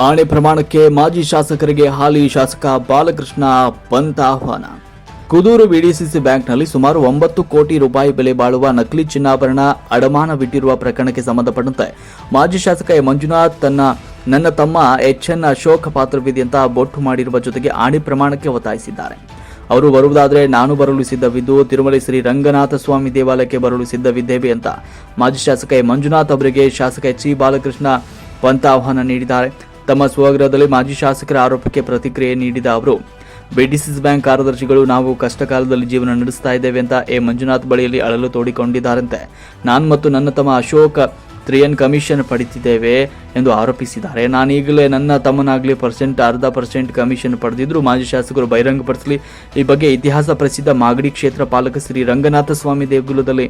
ಆಣೆ ಪ್ರಮಾಣಕ್ಕೆ ಮಾಜಿ ಶಾಸಕರಿಗೆ ಹಾಲಿ ಶಾಸಕ ಬಾಲಕೃಷ್ಣ ಪಂತ್ ಆಹ್ವಾನ. ಕುದೂರು ಬಿಡಿಸಿಸಿ ಬ್ಯಾಂಕ್ನಲ್ಲಿ ಸುಮಾರು ಒಂಬತ್ತು ಕೋಟಿ ರೂಪಾಯಿ ಬೆಲೆ ಬಾಳುವ ನಕಲಿ ಚಿನ್ನಾಭರಣ ಅಡಮಾನವಿಟ್ಟಿರುವ ಪ್ರಕರಣಕ್ಕೆ ಸಂಬಂಧಪಟ್ಟಂತೆ ಮಾಜಿ ಶಾಸಕ ಎ. ಮಂಜುನಾಥ್ ತನ್ನ ನನ್ನ ತಮ್ಮ ಎಚ್. ಎನ್. ಅಶೋಕ್ ಪಾತ್ರವಿದೆ ಅಂತ ಬೊಟ್ಟು ಮಾಡಿರುವ ಜೊತೆಗೆ ಆಣೆ ಪ್ರಮಾಣಕ್ಕೆ ಒತ್ತಾಯಿಸಿದ್ದಾರೆ. ಅವರು ಬರುವುದಾದರೆ ನಾನು ಬರಲು ಸಿದ್ಧವಿದ್ದು, ತಿರುಮಲೆ ಶ್ರೀ ರಂಗನಾಥ ಸ್ವಾಮಿ ದೇವಾಲಯಕ್ಕೆ ಬರಲು ಸಿದ್ಧವಿದ್ದೇವೆ ಅಂತ ಮಾಜಿ ಶಾಸಕ ಎ. ಮಂಜುನಾಥ್ ಅವರಿಗೆ ಶಾಸಕ ಎಚ್. ಸಿ. ಬಾಲಕೃಷ್ಣ ಪಂತ ಆಹ್ವಾನ ನೀಡಿದ್ದಾರೆ. ತಮ್ಮ ಸ್ವಗೃಹದಲ್ಲಿ ಮಾಜಿ ಶಾಸಕರ ಆರೋಪಕ್ಕೆ ಪ್ರತಿಕ್ರಿಯೆ ನೀಡಿದ ಅವರು, ಬಿಡಿಸಿಸ್ ಬ್ಯಾಂಕ್ ಕಾರ್ಯದರ್ಶಿಗಳು ನಾವು ಕಷ್ಟ ಕಾಲದಲ್ಲಿ ಜೀವನ ನಡೆಸ್ತಾ ಇದ್ದೇವೆ ಅಂತ ಎ. ಮಂಜುನಾಥ್ ಬಳಿಯಲ್ಲಿ ಅಳಲು ತೋಡಿಕೊಂಡಿದ್ದಾರಂತೆ. ನಾನು ಮತ್ತು ನನ್ನ ತಮ್ಮ ಅಶೋಕ ತ್ರಿಯನ್ ಕಮಿಷನ್ ಪಡಿತಿದ್ದೇವೆ ಎಂದು ಆರೋಪಿಸಿದ್ದಾರೆ. ನಾನೀಗಲೇ ನನ್ನ ತಮ್ಮನಾಗಲಿ ಪರ್ಸೆಂಟ್, ಅರ್ಧ ಪರ್ಸೆಂಟ್ ಕಮಿಷನ್ ಪಡೆದಿದ್ರು ಮಾಜಿ ಶಾಸಕರು ಬಹಿರಂಗಪಡಿಸಲಿ. ಈ ಬಗ್ಗೆ ಇತಿಹಾಸ ಪ್ರಸಿದ್ಧ ಮಾಗಡಿ ಕ್ಷೇತ್ರ ಪಾಲಕ ಶ್ರೀ ರಂಗನಾಥ ಸ್ವಾಮಿ ದೇಗುಲದಲ್ಲಿ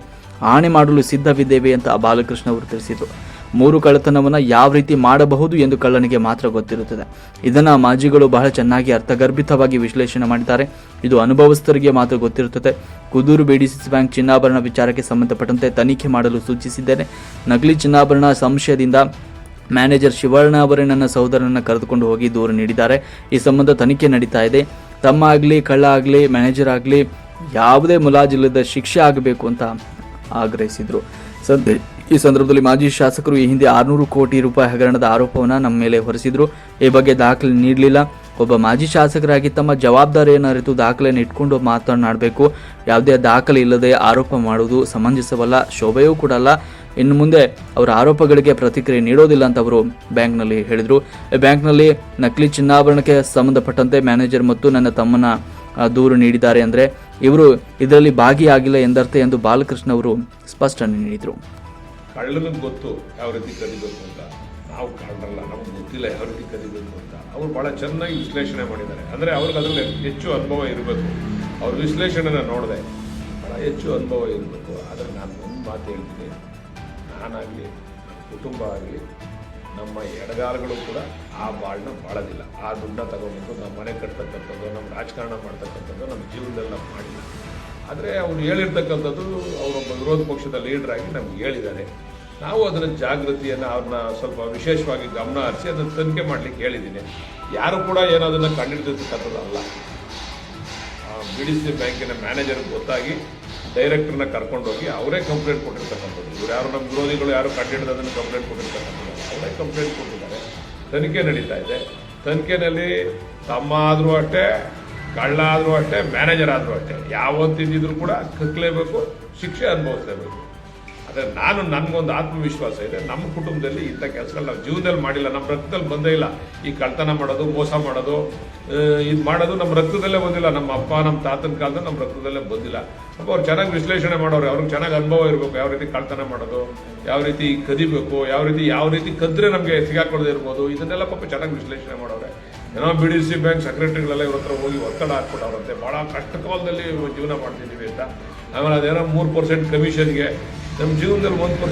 ಆಣೆ ಮಾಡಲು ಸಿದ್ಧವಿದ್ದೇವೆ ಅಂತ ಬಾಲಕೃಷ್ಣ ಅವರು ತಿಳಿಸಿದರು. ಮೂರು ಕಳ್ಳತನವನ್ನು ಯಾವ ರೀತಿ ಮಾಡಬಹುದು ಎಂದು ಕಳ್ಳನಿಗೆ ಮಾತ್ರ ಗೊತ್ತಿರುತ್ತದೆ. ಇದನ್ನು ಮಾಜಿಗಳು ಬಹಳ ಚೆನ್ನಾಗಿ ಅರ್ಥಗರ್ಭಿತವಾಗಿ ವಿಶ್ಲೇಷಣೆ ಮಾಡಿದ್ದಾರೆ. ಇದು ಅನುಭವಸ್ಥರಿಗೆ ಮಾತ್ರ ಗೊತ್ತಿರುತ್ತದೆ. ಕುದೂರು ಬೇಡಿಸಿಸ್ ಬ್ಯಾಂಕ್ ಚಿನ್ನಾಭರಣ ವಿಚಾರಕ್ಕೆ ಸಂಬಂಧಪಟ್ಟಂತೆ ತನಿಖೆ ಮಾಡಲು ಸೂಚಿಸಿದ್ದೇನೆ. ನಕಲಿ ಚಿನ್ನಾಭರಣ ಸಂಶಯದಿಂದ ಮ್ಯಾನೇಜರ್ ಶಿವಣ್ಣ ಅವರೇ ನನ್ನ ಸಹೋದರನನ್ನು ಕರೆದುಕೊಂಡು ಹೋಗಿ ದೂರು ನೀಡಿದ್ದಾರೆ. ಈ ಸಂಬಂಧ ತನಿಖೆ ನಡೀತಾ ಇದೆ. ತಮ್ಮ ಆಗಲಿ, ಕಳ್ಳ ಆಗಲಿ, ಮ್ಯಾನೇಜರ್ ಆಗಲಿ ಯಾವುದೇ ಮುಲಾಜಿಲ್ಲದ ಶಿಕ್ಷೆ ಆಗಬೇಕು ಅಂತ ಆಗ್ರಹಿಸಿದರು. ಸದ್ಯ ಈ ಸಂದರ್ಭದಲ್ಲಿ ಮಾಜಿ ಶಾಸಕರು ಈ ಹಿಂದೆ ಆರುನೂರು ಕೋಟಿ ರೂಪಾಯಿ ಹಗರಣದ ಆರೋಪವನ್ನು ನಮ್ಮ ಮೇಲೆ ಹೊರಿಸಿದ್ರು. ಈ ಬಗ್ಗೆ ದಾಖಲೆ ನೀಡಲಿಲ್ಲ. ಒಬ್ಬ ಮಾಜಿ ಶಾಸಕರಾಗಿ ತಮ್ಮ ಜವಾಬ್ದಾರಿಯನ್ನು ಅರಿತು ದಾಖಲೆಯನ್ನು ಇಟ್ಕೊಂಡು ಮಾತನಾಡಬೇಕು. ಯಾವುದೇ ದಾಖಲೆ ಇಲ್ಲದೆ ಆರೋಪ ಮಾಡುವುದು ಸಮಂಜಸವಲ್ಲ, ಶೋಭೆಯೂ ಕೂಡ ಅಲ್ಲ. ಇನ್ನು ಮುಂದೆ ಅವರ ಆರೋಪಗಳಿಗೆ ಪ್ರತಿಕ್ರಿಯೆ ನೀಡೋದಿಲ್ಲ ಅಂತ ಅವರು ಬ್ಯಾಂಕ್ನಲ್ಲಿ ಹೇಳಿದರು. ಬ್ಯಾಂಕ್ನಲ್ಲಿ ನಕಲಿ ಚಿನ್ನಾಭರಣಕ್ಕೆ ಸಂಬಂಧಪಟ್ಟಂತೆ ಮ್ಯಾನೇಜರ್ ಮತ್ತು ನನ್ನ ತಮ್ಮನ ದೂರು ನೀಡಿದ್ದಾರೆ ಅಂದರೆ ಇವರು ಇದರಲ್ಲಿ ಭಾಗಿಯಾಗಿಲ್ಲ ಎಂದರ್ಥ ಎಂದು ಬಾಲಕೃಷ್ಣ ಅವರು ಸ್ಪಷ್ಟನೆ ನೀಡಿದರು. ಕಳ್ಳನಿಗೆ ಗೊತ್ತು ಯಾವ ರೀತಿ ಕದಿಬೇಕು ಅಂತ. ನಾವು ಕಳ್ಳರಲ್ಲ, ನಮ್ಗೆ ಗೊತ್ತಿಲ್ಲ ಯಾವ ರೀತಿ ಕದಿಬೇಕು ಅಂತ. ಅವ್ರು ಭಾಳ ಚೆನ್ನಾಗಿ ವಿಶ್ಲೇಷಣೆ ಮಾಡಿದ್ದಾರೆ. ಅಂದರೆ ಅವ್ರಿಗೆ ಅದರಲ್ಲಿ ಹೆಚ್ಚು ಅನುಭವ ಇರಬೇಕು. ಅವ್ರ ವಿಶ್ಲೇಷಣೆನ ನೋಡಿದೆ. ಭಾಳ ಹೆಚ್ಚು ಅನುಭವ ಇರಬೇಕು. ಆದರೆ ನಾನು ಒಂದು ಮಾತು ಹೇಳ್ತೀನಿ. ನಾನಾಗಲಿ ಕುಟುಂಬ ಆಗಲಿ, ನಮ್ಮ ಎಡಗಾಲಗಳು ಕೂಡ ಆ ಬಾಳನ್ನ ಬಾಳೋದಿಲ್ಲ. ಆ ದುಡ್ಡನ್ನ ತಗೊಂಡ್ಬಂದು ನಮ್ಮ ಮನೆ ಕಟ್ತಕ್ಕಂಥದ್ದು, ನಮ್ಮ ರಾಜಕಾರಣ ಮಾಡ್ತಕ್ಕಂಥದ್ದು ನಮ್ಮ ಜೀವನದಲ್ಲಿ ನಾವು ಮಾಡಿಲ್ಲ. ಆದರೆ ಅವ್ರು ಹೇಳಿರ್ತಕ್ಕಂಥದ್ದು, ಅವರೊಬ್ಬ ವಿರೋಧ ಪಕ್ಷದ ಲೀಡರ್ ಆಗಿ ನಮ್ಗೆ ಹೇಳಿದ್ದಾರೆ. ನಾವು ಅದರ ಜಾಗೃತಿಯನ್ನು ಅವ್ರನ್ನ ಸ್ವಲ್ಪ ವಿಶೇಷವಾಗಿ ಗಮನ ಹರಿಸಿ ಅದನ್ನು ತನಿಖೆ ಮಾಡಲಿಕ್ಕೆ ಹೇಳಿದ್ದೀನಿ. ಯಾರು ಕೂಡ ಏನೋ ಅದನ್ನು ಕಂಡಿಡ್ದಿರ್ತಕ್ಕಂಥದ್ದು ಅಲ್ಲ ಬಿ ಡಿ ಸಿ ಬ್ಯಾಂಕಿನ ಮ್ಯಾನೇಜರ್ಗೆ ಗೊತ್ತಾಗಿ ಡೈರೆಕ್ಟರ್ನ ಕರ್ಕೊಂಡೋಗಿ ಅವರೇ ಕಂಪ್ಲೇಂಟ್ ಕೊಟ್ಟಿರ್ತಕ್ಕಂಥದ್ದು. ಇವ್ರು ಯಾರು ನಮ್ಮ ವಿರೋಧಿಗಳು, ಯಾರು ಕಂಡಿಡ್ದದನ್ನು ಕಂಪ್ಲೇಂಟ್ ಕೊಟ್ಟಿರ್ತಕ್ಕಂಥದ್ದು. ಅವರೇ ಕಂಪ್ಲೇಂಟ್ ಕೊಟ್ಟಿದ್ದಾರೆ. ತನಿಖೆ ನಡೀತಾ ಇದೆ. ತನಿಖೆನಲ್ಲಿ ತಮ್ಮ ಆದರೂ ಅಷ್ಟೇ ಕಳ್ಳ ಆದರೂ ಅಷ್ಟೇ, ಮ್ಯಾನೇಜರ್ ಆದರೂ ಅಷ್ಟೇ. ಯಾವತ್ತಿದ್ದರೂ ಕೂಡ ಕಕ್ಕಲೇಬೇಕು, ಶಿಕ್ಷೆ ಅನುಭವಿಸಲೇಬೇಕು. ಆದರೆ ನಾನು ನನಗೊಂದು ಆತ್ಮವಿಶ್ವಾಸ ಇದೆ. ನಮ್ಮ ಕುಟುಂಬದಲ್ಲಿ ಇಂಥ ಕೆಲಸಗಳು ನಾವು ಜೀವನದಲ್ಲಿ ಮಾಡಿಲ್ಲ. ನಮ್ಮ ರಕ್ತದಲ್ಲಿ ಬಂದೇ ಇಲ್ಲ. ಈ ಕಳ್ತನ ಮಾಡೋದು, ಮೋಸ ಮಾಡೋದು ಇದು ಮಾಡೋದು ನಮ್ಮ ರಕ್ತದಲ್ಲೇ ಬಂದಿಲ್ಲ. ನಮ್ಮ ಅಪ್ಪ, ನಮ್ಮ ತಾತನ ಕಾಲದಲ್ಲಿ ನಮ್ಮ ರಕ್ತದಲ್ಲೇ ಬಂದಿಲ್ಲ. ಪಾಪ ಅವ್ರು ಚೆನ್ನಾಗಿ ವಿಶ್ಲೇಷಣೆ ಮಾಡೋರು. ಅವ್ರಿಗೆ ಚೆನ್ನಾಗಿ ಅನುಭವ ಇರಬೇಕು. ಯಾವ ರೀತಿ ಕಳ್ತನ ಮಾಡೋದು, ಯಾವ ರೀತಿ ಕದಿಬೇಕು, ಯಾವ ರೀತಿ ಯಾವ ರೀತಿ ಕದ್ರೆ ನಮಗೆ ಸಿಗಾಕೊಳ್ಳೋದಿರ್ಬೋದು ಇದನ್ನೆಲ್ಲ ಪಾಪ ಚೆನ್ನಾಗಿ ವಿಶ್ಲೇಷಣೆ ಮಾಡೋರೆ. ಏನೋ ಬಿ ಡಿ ಸಿ ಬ್ಯಾಂಕ್ ಸೆಕ್ರೆಟರಿಗಳೆಲ್ಲ ಇವ್ರ ಹತ್ರ ಹೋಗಿ ಒತ್ತಡ ಹಾಕ್ಬಿಟ್ಟವ್ರಂತೆ. ಭಾಳ ಕಷ್ಟ ಕಾಲದಲ್ಲಿ ಜೀವನ ಮಾಡ್ತಿದ್ದೀವಿ ಅಂತ. ಆಮೇಲೆ ಅದೇನೋ ಮೂರು ಪರ್ಸೆಂಟ್ ಕಮಿಷನ್ಗೆ ನಮ್ಮ ಜೀವನದಲ್ಲಿ ಒಂದು ಪರ್ಸೆಂಟ್